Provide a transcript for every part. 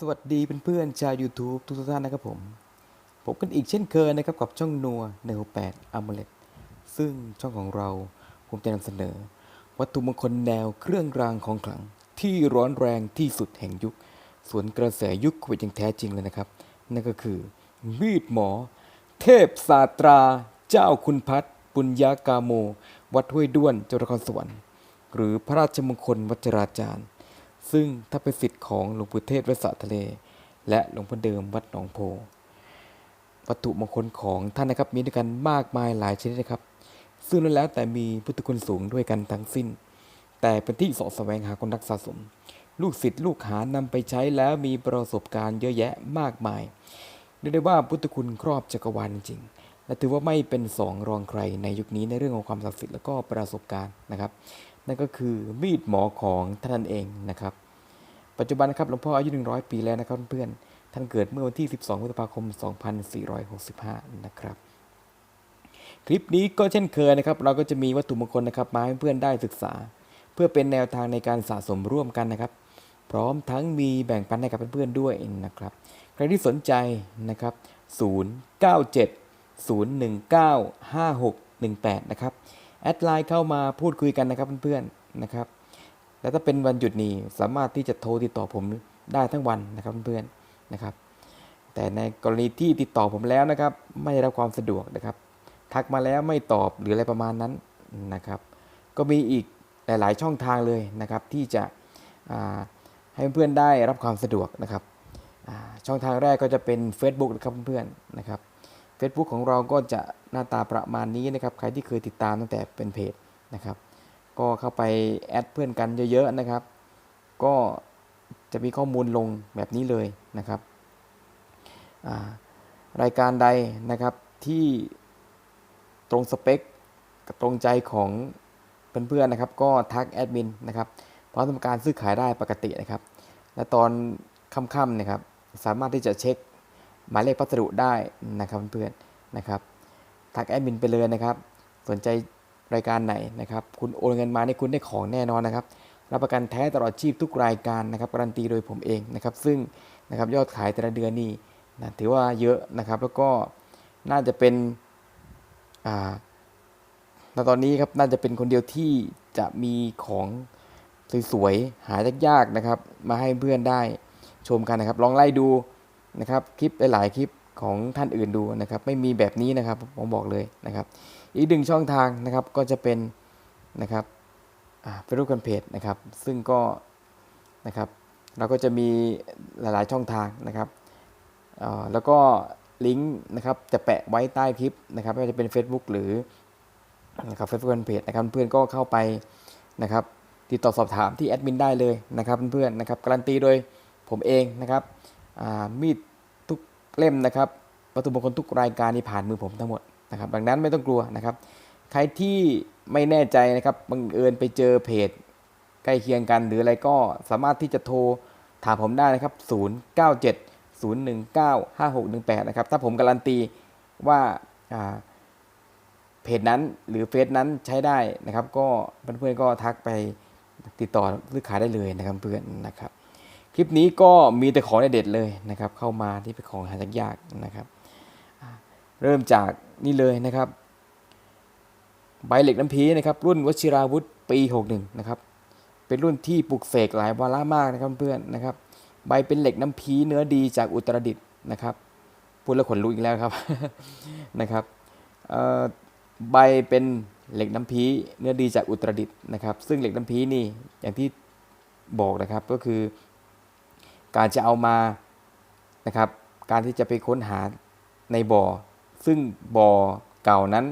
สวัสดีเพื่อนๆชาว YouTube ทุกท่านนะครับผมพบกันอีกเช่นเคยนะครับกับช่องนัวในหแปดอ m มเลตซึ่งช่องของเราผมจะนำเสนอ วัตถุมงคลแนวเครื่องรางของขลัง ที่ร้อนแรงที่สุดแห่งยุคส่วนกระแสยุคโควิดอย่างแท้จริงเลยนะครับ นั่นก็คือ มีดหมอ เทพศาตรา เจ้าคุณพัฒน์ปุญญากาโม วัดห้วยด้วนจังหวัดนครสวรรค์หรือพระราชมงคลวัชราจารย์ ซึ่งถ้าเป็นสิทธิ์ของหลวงปู่เทศวัดสะทะเล และหลวงพ่อเดิมวัดหนองโพ วัตถุมงคลของท่านนะครับมีด้วยกันมากมายหลายชนิดนะครับ ซึ่งล้วนแล้วแต่มีพุทธคุณสูงด้วยกันทั้งสิ้น แต่เป็นที่สาะแสวงหาคนนักสะสม ลูกศิษย์ลูกหานำไปใช้แล้วมีประสบการณ์เยอะแยะมากมายเรียกได้ว่าพุทธคุณครอบจักรวาลจริงและถือว่าไม่เป็นสองรองใครในยุคนี้ในเรื่องของความศักดิ์สิทธิ์และก็ประสบการณ์นะครับ นั่นก็คือมีดหมอของท่านเองนะครับ ปัจจุบันนะครับหลวงพ่ออายุ 100 ปีแล้วนะครับเพื่อนท่านเกิดเมื่อวันที่ 12พฤษภาคม 2465 นะครับ คลิปนี้ก็เช่นเคยนะครับ เราก็จะมีวัตถุมงคลนะครับมาให้เพื่อนได้ศึกษา เพื่อเป็นแนวทางในการสะสมร่วมกันนะครับ พร้อมทั้งมีแบ่งปันให้กับเพื่อนๆด้วยนะครับ ใครที่สนใจนะครับ 097 019 5618 นะครับ แอดไลน์เข้ามาพูดคุยกันนะครับเพื่อนๆนะครับแล้วถ้าเป็นวันหยุดนี่สามารถที่จะโทรติดต่อผมได้ทั้งวันนะครับเพื่อนๆนะครับ แต่ในกรณีที่ติดต่อผมแล้วนะครับ ไม่ได้รับความสะดวกนะครับ ทักมาแล้วไม่ตอบหรืออะไรประมาณนั้นนะครับ ก็มีอีกหลาย ๆ ช่องทางเลยนะครับ ที่จะให้เพื่อนๆได้รับความสะดวกนะครับช่องทางแรกก็จะเป็น Facebook นะครับเพื่อนๆนะครับ Facebook ของเราก็จะหน้าตาประมาณนี้นะครับ ใครที่เคยติดตามตั้งแต่เป็นเพจนะครับ ก็เข้าไปแอดเพื่อนกันเยอะๆนะครับ ก็จะมีข้อมูลลงแบบนี้เลยนะครับ รายการใดนะครับที่ตรงสเปคกับตรงใจของเพื่อนๆนะครับ ก็ทักแอดมินนะครับพร้อมทำการซื้อขายได้ปกตินะครับ และตอนค่ำๆนะครับ สามารถที่จะเช็ค หมายเลขพัสดุได้นะครับเพื่อนๆนะครับทักแอดมินไปเลยนะครับ สนใจรายการไหนนะครับ คุณโอนเงินมาเนี่ยคุณได้ของแน่นอนนะครับ รับประกันแท้ตลอดชีพทุกรายการนะครับการันตีโดยผมเองนะครับ ซึ่งนะครับยอดขายแต่ละเดือนนี่นะถือว่าเยอะนะครับ แล้วก็น่าจะเป็นอ่าณตอนนี้ครับน่าจะเป็นคนเดียวที่จะมีของสวยๆหายากๆนะครับ มาให้เพื่อนได้ชมกันนะครับ ลองไล่ดู นะครับคลิปหลายๆคลิปของท่านอื่นดูนะครับ ไม่มีแบบนี้นะครับผมบอกเลยนะครับ อีกหนึ่งช่องทางนะครับก็จะเป็นนะครับเฟซบุ๊กแอนเพจนะครับ ซึ่งก็นะครับเราก็จะมีหลายๆช่องทางนะครับแล้วก็ลิงก์นะครับจะแปะไว้ใต้คลิปนะครับไม่ว่าจะเป็น Facebook หรือนะครับเฟซบุ๊กแอนเพจนะครับเพื่อนก็เข้าไปนะครับติดต่อสอบถามที่แอดมินได้เลยนะครับเพื่อนๆนะครับการันตีโดยผมเองนะครับ มีดทุกเล่มนะครับวัตถุมงคลทุกรายการนี่ผ่านมือผมทั้งหมดนะครับดังนั้นไม่ต้องกลัวนะครับ ใครที่ไม่แน่ใจนะครับบังเอิญไปเจอเพจ ใกล้เคียงกัน หรืออะไรก็สามารถที่จะโทรถามผมได้นะครับ 097 019 5618 นะครับ ถ้าผมการันตีว่าอ่าเพจนั้นหรือเฟซนั้นใช้ได้นะครับ ก็เพื่อนๆก็ทักไปติดต่อซื้อขายได้เลยนะครับเพื่อนนะครับ คลิปนี้ก็มีแต่ของเด็ดเลยนะครับ เข้ามาที่เป็นของหายากๆนะครับ เริ่มจากนี่เลยนะครับ ใบเหล็กน้ำพีนะครับ รุ่นวชิราวุธปี 61 นะครับ เป็นรุ่นที่ปลุกเสกหลายวาระมากนะครับเพื่อนนะครับ ใบเป็นเหล็กน้ำพีเนื้อดีจากอุตรดิตถ์นะครับพูดแล้วขนลุกอีกแล้วครับนะครับใบเป็นเหล็กน้ำพีเนื้อดีจากอุตรดิตถ์นะครับ ซึ่งเหล็กน้ำพีนี่อย่างที่บอกนะครับก็คือ การจะเอามานะครับ การที่จะไปค้นหาในบ่อ ซึ่งบ่อเก่านั้น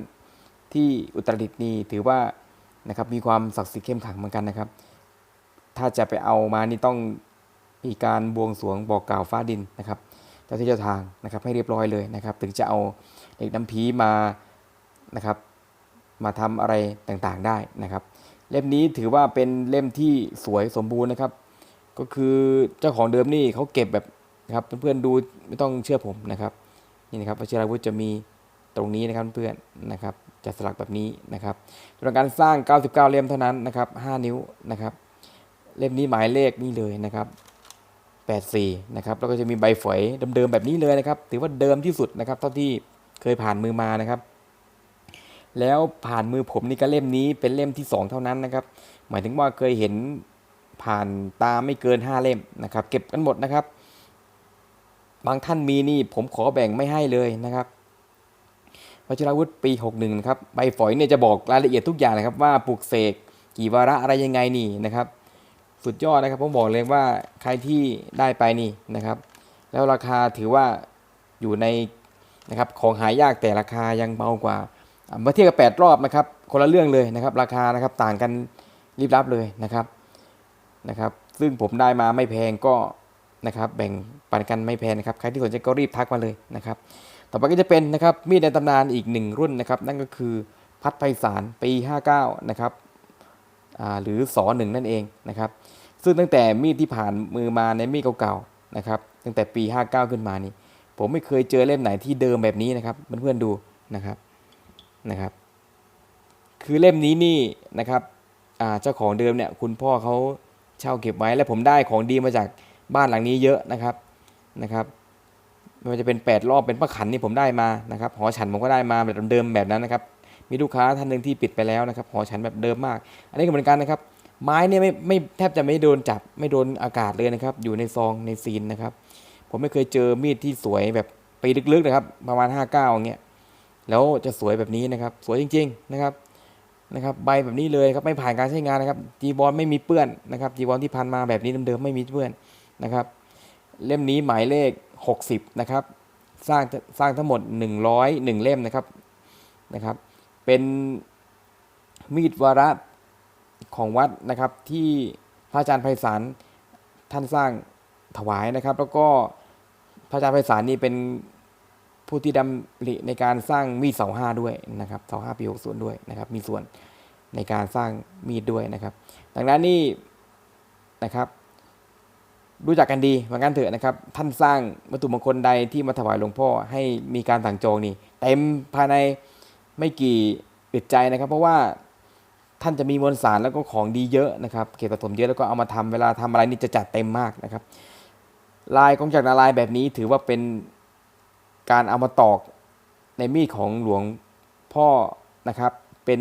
ที่อุตรดิตถ์นี่ถือว่านะครับมีความศักดิ์สิทธิ์เข้มขังเหมือนกันนะครับ ถ้าจะไปเอามานี่ต้องมีการบวงสรวงบ่อเก่าฟ้าดินนะครับเจ้าที่เจ้าทางนะครับให้เรียบร้อยเลยนะครับ ถึงจะเอาเหล็กน้ำพีมานะครับ มาทำอะไรต่างๆได้นะครับ เล่มนี้ถือว่าเป็นเล่มที่สวยสมบูรณ์นะครับ ก็คือเจ้าของเดิมนี่เขาเก็บแบบนะครับเพื่อนๆดูไม่ต้องเชื่อผมนะครับนี่นะครับวชิราวุธจะมีตรงนี้นะครับเพื่อนนะครับจะสลักแบบนี้นะครับจำนวนการสร้าง 99 เล่มเท่านั้นนะครับ 5 นิ้วนะครับเล่มนี้หมายเลขนี่เลยนะครับ 84 นะครับแล้วก็จะมีใบฝอยเดิมๆแบบนี้เลยนะครับ ถือว่าเดิมที่สุดนะครับ เท่าที่เคยผ่านมือมานะครับ แล้วผ่านมือผมนี่ก็เล่มนี้เป็นเล่มที่ 2 เท่านั้นนะครับ หมายถึงว่าเคยเห็น ผ่านตาไม่เกิน 5 เล่มนะครับเก็บกันหมดนะครับ บางท่านมีนี่ผมขอแบ่งไม่ให้เลยนะครับวชิรวุฒิปี 61นะครับใบฝอยเนี่ยจะบอกรายละเอียดทุกอย่างนะครับว่าปลูกเสกกี่วาระอะไรยังไงนี่นะครับ สุดยอดนะครับผมบอกเลยว่าใครที่ได้ไปนี่นะครับ แล้วราคาถือว่าอยู่ในนะครับของหายากแต่ราคายังเบากว่าเมื่อเทียบกับ8รอบนะครับ คนละเรื่องเลยนะครับ ราคานะครับต่างกันรีบรับเลยนะครับ นะครับ ซึ่งผมได้มาไม่แพงก็นะครับ แบ่งปันกันไม่แพงนะครับ ใครที่สนใจก็รีบทักมาเลยนะครับ ต่อไปก็จะเป็นนะครับมีดในตำนานอีกหนึ่งรุ่นนะครับ นั่นก็คือพัดไพศาลปี 59 นะครับหรือสอหนึ่งนั่นเองนะครับ ซึ่งตั้งแต่มีดที่ผ่านมือมาในมีดเก่าๆนะครับ ตั้งแต่ปี 59 ขึ้นมานี่ผมไม่เคยเจอเล่มไหนที่เดิมแบบนี้นะครับเพื่อนๆดูนะครับนะครับ คือเล่มนี้นี่นะครับเจ้าของเดิมเนี่ยคุณพ่อเขา เช่าเก็บไว้และผมได้ของดีมาจากบ้านหลังนี้เยอะนะครับนะครับไม่ว่าจะเป็น 8 รอบเป็นพระขันนี่ผมได้มานะครับหอฉันผมก็ได้มาแบบเดิมแบบนั้นนะครับ มีลูกค้าท่านหนึ่งที่ปิดไปแล้วนะครับหอฉันแบบเดิมมาก อันนี้ก็เหมือนกันนะครับ ไม้เนี่ยไม่ไม่แทบจะไม่โดนจับไม่โดนอากาศเลยนะครับ อยู่ในซองในซีนนะครับ ผมไม่เคยเจอมีดที่สวยแบบไปลึกๆนะครับ ประมาณ 59อย่างเงี้ยแล้วจะสวยแบบนี้นะครับ สวยจริง ๆ นะครับ นะครับใบแบบนี้เลยครับไม่ผ่านการใช้งานนะครับจีบอลไม่มีเปื้อนนะครับจีบอลที่พันมาแบบนี้เดิมๆไม่มีเปื้อนนะครับ เล่มนี้หมายเลข 60นะครับสร้างสร้างทั้งหมด 101 เล่มนะครับนะครับ เป็นมีดวาระของวัดนะครับที่พระอาจารย์ไพศาลท่านสร้างถวายนะครับ แล้วก็พระอาจารย์ไพศาลนี่เป็น ผู้ที่ดำริในการสร้างมีดเสาห้าด้วยนะครับเสาห้าปีหกส่วนด้วยนะครับ มีส่วนในการสร้างมีดด้วยนะครับ ดังนั้นนี่นะครับ รู้จักกันดีเหมือนกันเถอะนะครับ ท่านสร้างวัตถุมงคลใดที่มาถวายหลวงพ่อให้มีการสั่งจองนี่เต็มภายในไม่กี่อึดใจนะครับ เพราะว่าท่านจะมีมวลสารแล้วก็ของดีเยอะนะครับเก็บสะสมเยอะแล้วก็เอามาทำเวลาทำอะไรนี่จะจัดเต็มมากนะครับ ลายของจากรนาลายแบบนี้ถือว่าเป็น การเอามาตอกในมีดของหลวงพ่อนะครับ เป็น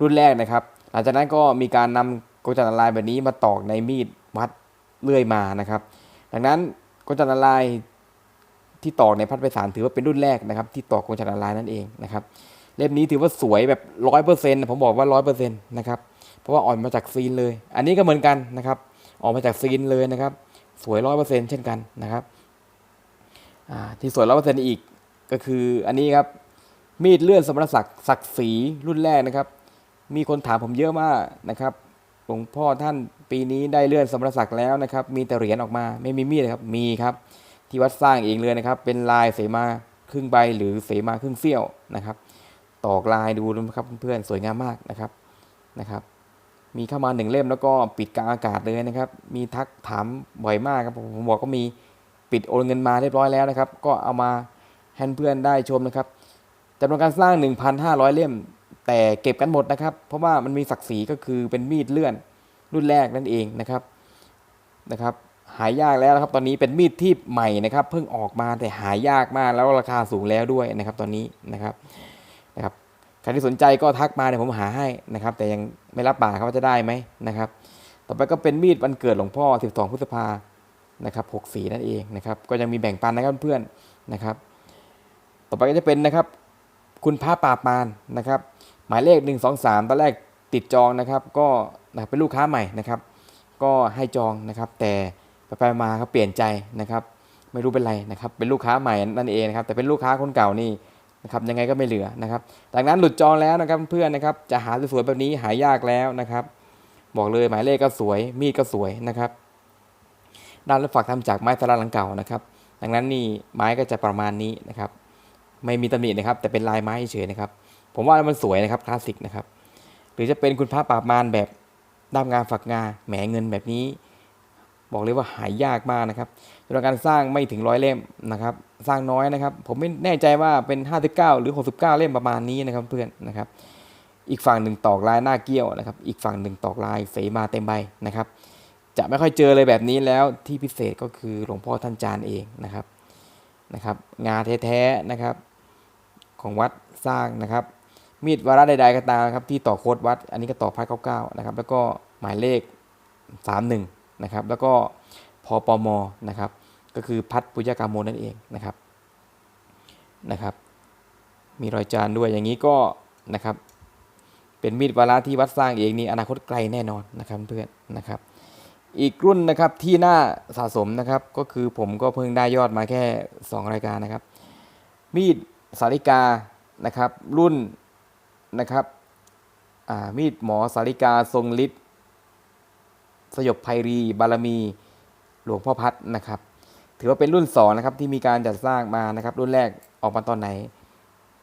รุ่นแรกนะครับ หลังจากนั้นก็มีการนำกจันลายแบบนี้มาตอกในมีดวัดเรื่อยมานะครับ ดังนั้นกจันลายที่ตอกในพัดไปสารถือว่าเป็นรุ่นแรกนะครับ ที่ตอกกจันลายนั่นเองนะครับเล่มนี้ถือว่าสวยแบบร้อยเปอร์เซ็นต์ผมบอกว่าร้อยเปอร์เซ็นต์นะครับเพราะว่าออกมาจากซีนเลย อันนี้ก็เหมือนกันนะครับ ออกมาจากซีนเลยนะครับ สวยร้อยเปอร์เซ็นต์เช่นกันนะครับ ที่สวยร้อยเปอร์เซ็นต์อีกก็คืออันนี้ครับมีดเลื่อนสมณศักดิ์ศักดิ์ศรีรุ่นแรกนะครับ มีคนถามผมเยอะมากนะครับหลวงพ่อท่านปีนี้ได้เลื่อนสมณศักดิ์แล้วนะครับ มีแต่เหรียญออกมาไม่มีมีดนะครับมีครับที่วัดสร้างเองเลยนะครับ เป็นลายเสมาครึ่งใบหรือเสมาครึ่งเสี้ยวนะครับ ตอกลายดูนะครับเพื่อนๆสวยงามมากนะครับนะครับ มีเข้ามาหนึ่งเล่มแล้วก็ปิดกลางอากาศเลยนะครับ มีทักถามบ่อยมากครับผมผมบอกก็มี ปิดโอนเงินมาเรียบร้อยแล้วนะครับ ก็เอามาให้เพื่อนได้ชมนะครับจำนวนการสร้าง 1,500 เล่ม แต่เก็บกันหมดนะครับ เพราะว่ามันมีศักดิ์ศรีก็คือเป็นมีดเลื่อนรุ่นแรกนั่นเองนะครับนะครับหายากแล้วนะครับ ตอนนี้เป็นมีดที่ใหม่นะครับ เพิ่งออกมาแต่หายากมากแล้วราคาสูงแล้วด้วยนะครับ ตอนนี้นะครับนะครับใครที่สนใจก็ทักมาเดี๋ยวผมหาให้นะครับ แต่ยังไม่รับปากครับว่าจะได้ไหมนะครับ ต่อไปก็เป็นมีดวันเกิดหลวงพ่อ 12 พฤษภา นะครับ64นั่นเองนะครับก็ยังมีแบ่งปันนะครับเพื่อนนะครับ ต่อไปก็จะเป็นนะครับ คุณพระปราบมารนะครับ หมายเลข 1 2 3ตอนแรกติดจองนะครับ ก็นะบเป็นลูกค้าใหม่นะครับ ก็ให้จองนะครับ แต่ไปมาเขาเปลี่ยนใจนะครับ ไม่รู้เป็นไรนะครับ เป็นลูกค้าใหม่นั่นเองนะครับ แต่เป็นลูกค้าคนเก่านี่นะครับยังไงก็ไม่เหลือนะครับดังนั้นหลุดจองแล้วนะครับเพื่อนนะครับจะหาสวยๆแบบนี้หายากแล้วนะครับ บอกเลยหมายเลขก็สวยมีดก็สวยนะครับ ด้านและฝักทำจากไม้สลัดหลังเก่านะครับ ดังนั้นนี่ไม้ก็จะประมาณนี้นะครับ ไม่มีตำหนินะครับ แต่เป็นลายไม้เฉยนะครับ ผมว่ามันสวยนะครับคลาสสิกนะครับ หรือจะเป็นคุณพระปราบมารแบบด้ามงาฝักงาแหมเงินแบบนี้ บอกเลยว่าหายากมากนะครับจำนวนการสร้างไม่ถึงร้อยเล่มนะครับ สร้างน้อยนะครับ ผมไม่แน่ใจว่าเป็น 59 หรือ 69 เล่มประมาณนี้นะครับเพื่อนนะครับ อีกฝั่งหนึ่งตอกลายหน้าเกี้ยวนะครับ อีกฝั่งหนึ่งตอกลายเสมาเต็มใบนะครับ จะไม่ค่อยเจอเลยแบบนี้แล้วที่พิเศษก็คือหลวงพ่อท่านจานเองนะครับนะครับ งานแท้ๆนะครับของวัดสร้างนะครับ มีดวาระใดๆก็ตามครับที่ต่อโคดวัด อันนี้ก็ต่อพัดเก้าเก้านะครับ แล้วก็หมายเลขสามหนึ่งนะครับ แล้วก็พอปมนะครับ ก็คือพัดปุญญากามโมนั่นเองนะครับนะครับ มีรอยจานด้วยอย่างนี้ก็นะครับ เป็นมีดวาระที่วัดสร้างเองนี่อนาคตไกลแน่นอนนะครับเพื่อนนะครับ อีกรุ่นนะครับที่น่าสะสมนะครับก็คือผมก็เพิ่งได้ยอดมาแค่ 2 รายการนะครับ มีดสาริกานะครับ รุ่นนะครับมีดหมอสาริกาทรงฤทธิ์สยบไพรี บารมีหลวงพ่อพัดนะครับ ถือว่าเป็นรุ่นสองนะครับที่มีการจัดสร้างมานะครับ รุ่นแรกออกมาตอนไหน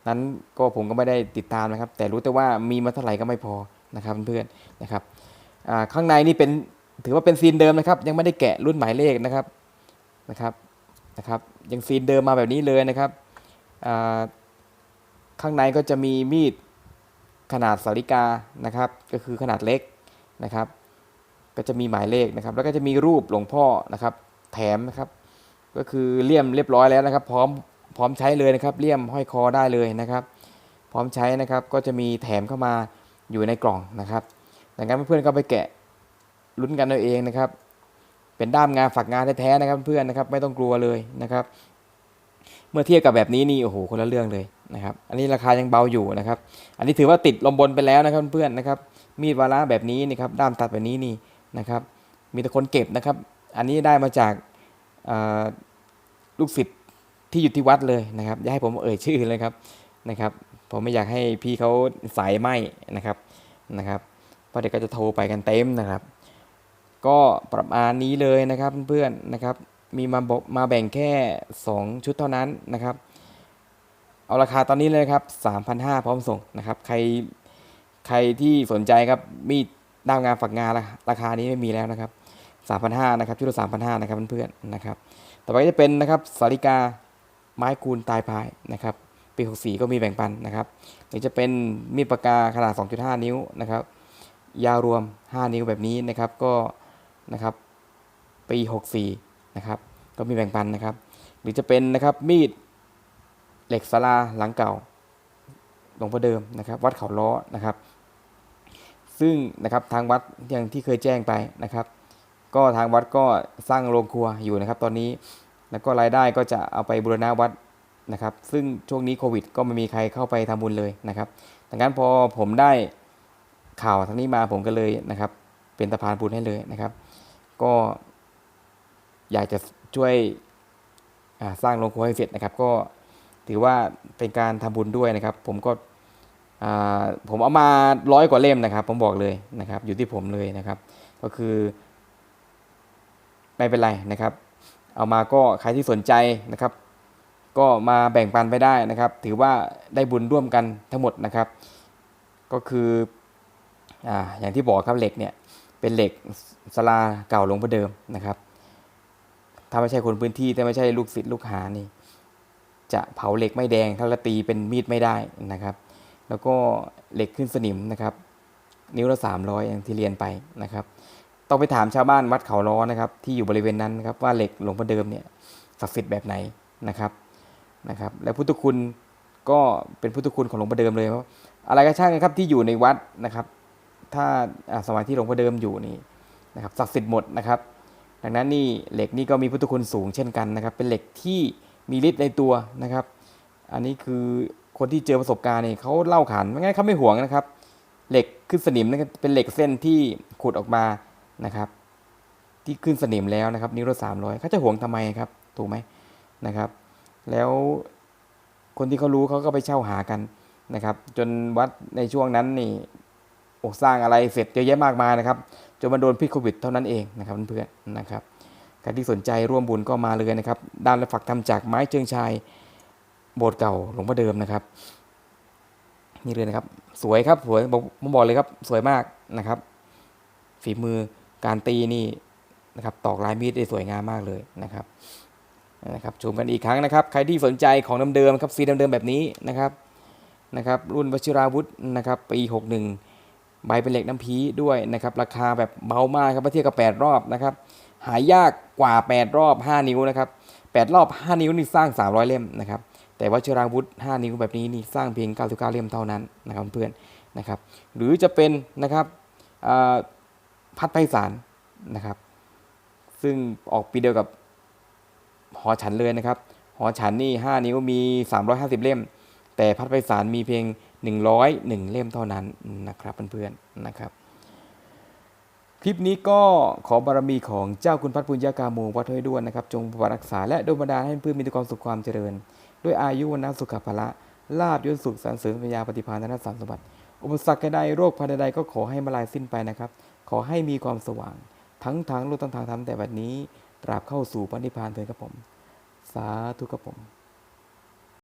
นั้นก็ผมก็ไม่ได้ติดตามนะครับ แต่รู้แต่ว่ามีมาเท่าไหร่ก็ไม่พอนะครับเพื่อนๆนะครับข้างในนี่เป็น ถือว่าเป็นซีนเดิมนะครับ ยังไม่ได้แกะรุ่นหมายเลขนะครับนะครับนะครับยังซีนเดิมมาแบบนี้เลยนะครับข้างในก็จะมีมีดขนาดสาริกานะครับ ก็คือขนาดเล็กนะครับ ก็จะมีหมายเลขนะครับ แล้วก็จะมีรูปหลวงพ่อนะครับ แถมนะครับ ก็คือเลี่ยมเรียบร้อยแล้วนะครับ พร้อมพร้อมใช้เลยนะครับ เลี่ยมห้อยคอได้เลยนะครับ พร้อมใช้นะครับก็จะมีแถมเข้ามาอยู่ในกล่องนะครับดังนั้นเพื่อนๆก็ไปแกะ ลุ้นกันเอาเองนะครับ เป็นด้ามงานฝักงานแท้ๆนะครับเพื่อนนะครับไม่ต้องกลัวเลยนะครับ เมื่อเทียบกับแบบนี้นี่โอ้โหคนละเรื่องเลยนะครับ อันนี้ราคายังเบาอยู่นะครับ อันนี้ถือว่าติดลมบนไปแล้วนะครับเพื่อนนะครับ มีดวาระแบบนี้นะครับด้ามตัดแบบนี้นี่นะครับ มีแต่คนเก็บนะครับ อันนี้ได้มาจากลูกศิษย์ที่อยู่ที่วัดเลยนะครับอย่าให้ผมเอ่ยชื่อเลยครับนะครับผมไม่อยากให้พี่เขาสายไหมนะครับนะครับเพราะเดี๋ยวก็จะโทรไปกันเต็มนะครับ ก็ประมาณนี้เลยนะครับเพื่อนๆนะครับ มีมาบมาแบ่งแค่ 2 ชุดเท่านั้นนะครับ เอาราคาตอนนี้เลยครับ 3,500 พร้อมส่งนะครับ ใครใครที่สนใจครับมีดด้ามงานฝักงานราราคานี้ไม่มีแล้วนะครับ 3,500นะครับชุดละ3,500นะครับเพื่อนๆนะครับ ต่อไปจะเป็นนะครับสาริกาไม้คูณตายพายนะครับปี64ก็มีแบ่งปันนะครับหรือจะเป็นมีดปากกาขนาด 2.5 นิ้วนะครับ ยาวรวม 5 นิ้วแบบนี้นะครับ ก็ นะครับ ปี 64 นะครับ ก็มีแบ่งปันนะครับ หรือจะเป็นนะครับมีดเหล็กสลาหลังเก่าหลวงพ่อเดิมนะครับ วัดเขาล้อนะครับ ซึ่งนะครับทางวัดอย่างที่เคยแจ้งไปนะครับ ก็ทางวัดก็สร้างโรงครัวอยู่นะครับ ตอนนี้แล้วก็รายได้ก็จะเอาไปบูรณะวัดนะครับ ซึ่งช่วงนี้โควิด ก็ไม่มีใครเข้าไปทำบุญเลยนะครับดังนั้นพอผมได้ข่าวทางนี้มาผมก็เลยนะครับ เป็นสะพานบุญให้เลยนะครับ ก็อยากจะช่วยสร้างโรงครัวให้เสร็จนะครับ ก็ถือว่าเป็นการทำบุญด้วยนะครับ ผมก็ผมเอามาร้อยกว่าเล่มนะครับ ผมบอกเลยนะครับ อยู่ที่ผมเลยนะครับ ก็คือไม่เป็นไรนะครับ เอามาก็ใครที่สนใจนะครับ ก็มาแบ่งปันไปได้นะครับ ถือว่าได้บุญร่วมกันทั้งหมดนะครับ ก็คือออย่างที่บอกครับเหล็กเนี่ย เป็นเหล็กสลาเก่าหลวงพ่อเดิมนะครับ ถ้าไม่ใช่คนพื้นที่ถ้าไม่ใช่ลูกศิษย์ลูกหานี่ จะเผาเหล็กไม่แดงถ้าละตีเป็นมีดไม่ได้นะครับ แล้วก็เหล็กขึ้นสนิมนะครับ นิ้วละ300อย่างที่เรียนไปนะครับ ต้องไปถามชาวบ้านวัดเขาล้อนะครับที่อยู่บริเวณนั้นนะครับว่าเหล็กหลวงพ่อเดิมเนี่ยศักดิ์สิทธิ์แบบไหนนะครับนะครับ และพุทธคุณก็เป็นพุทธคุณของหลวงพ่อเดิมเลยว่าอะไรก็ช่างนะครับที่อยู่ในวัดนะครับ ถ้าสมัยที่หลวงพ่อเดิมอยู่นี่นะครับศักดิ์สิทธิ์หมดนะครับ ดังนั้นนี่เหล็กนี่ก็มีพุทธคุณสูงเช่นกันนะครับ เป็นเหล็กที่มีฤทธิ์ในตัวนะครับ อันนี้คือคนที่เจอประสบการณ์นี่เขาเล่าขานไม่งั้นเขาไม่ห่วงนะครับ เหล็กขึ้นสนิมนะครับเป็นเหล็กเส้นที่ขุดออกมานะครับ ที่ขึ้นสนิมแล้วนะครับนิ้วละสามร้อยเขาจะห่วงทำไมครับถูกไหมนะครับ แล้วคนที่เขารู้เขาก็ไปเช่าหากันนะครับ จนวัดในช่วงนั้นนี่ อ้สร้างอะไรเสร็จเยอะแยะมากมายนะครับจนมาโดนพิษโควิดเท่านั้นเองนะครับเพื่อนๆนะครับใครที่สนใจร่วมบุญก็มาเลยนะครับ ด้านและฝักทำจากไม้เชิงชายโบสถ์เก่าหลวงพ่อเดิมนะครับ นี่เลยนะครับ สวยครับสวยบอกผมบอกเลยครับ สวยมากนะครับ ฝีมือการตีนี่นะครับ ตอกลายมีดได้สวยงามมากเลยนะครับนะครับชมกันอีกครั้งนะครับ ใครที่สนใจของเดิมๆครับสีเดิมๆแบบนี้นะครับนะครับ รุ่นวชิราวุธนะครับปี61 ใบเป็นเหล็กน้ำพีด้วยนะครับ ราคาแบบเบามากครับเมื่อเทียบกับ 8 รอบนะครับ หายากกว่า 8 รอบ 5 นิ้วนะครับ 8 รอบ 5 นิ้วนี่สร้าง 300 เล่มนะครับ แต่ว่าเชราวุธ 5 นิ้วแบบนี้นี่สร้างเพียง 99 เล่มเท่านั้นนะครับเพื่อนนะครับ หรือจะเป็นนะครับพัดไพศาลนะครับ ซึ่งออกปีเดียวกับหอฉันเลยนะครับ หอฉันนี่ 5 นิ้วมี 350 เล่ม แต่พัดไพศาลมีเพียง 101 เล่มเท่านั้นนะครับเพื่อนๆนะครับ คลิปนี้ก็ขอบารมีของเจ้าคุณพัฒปุญญากาโมวัดห้วยด้วนนะครับ จงปรักษาและดนบันดาลให้เพื่อนมีแต่ความสุขความเจริญ ด้วยอายุวันนสุขภาละลาบยศสุขสรรเสริญปัญญาปฏิภาณธนสารสมบัติ อุปสรรคใดโรคภัยใดก็ขอให้มาลายสิ้นไปนะครับ ขอให้มีความสว่าง ทั้งทางโลกทั้งทางธรรมแต่บัดนี้ ตราบเข้าสู่ปณิพานเถิดครับผม สาธุครับผม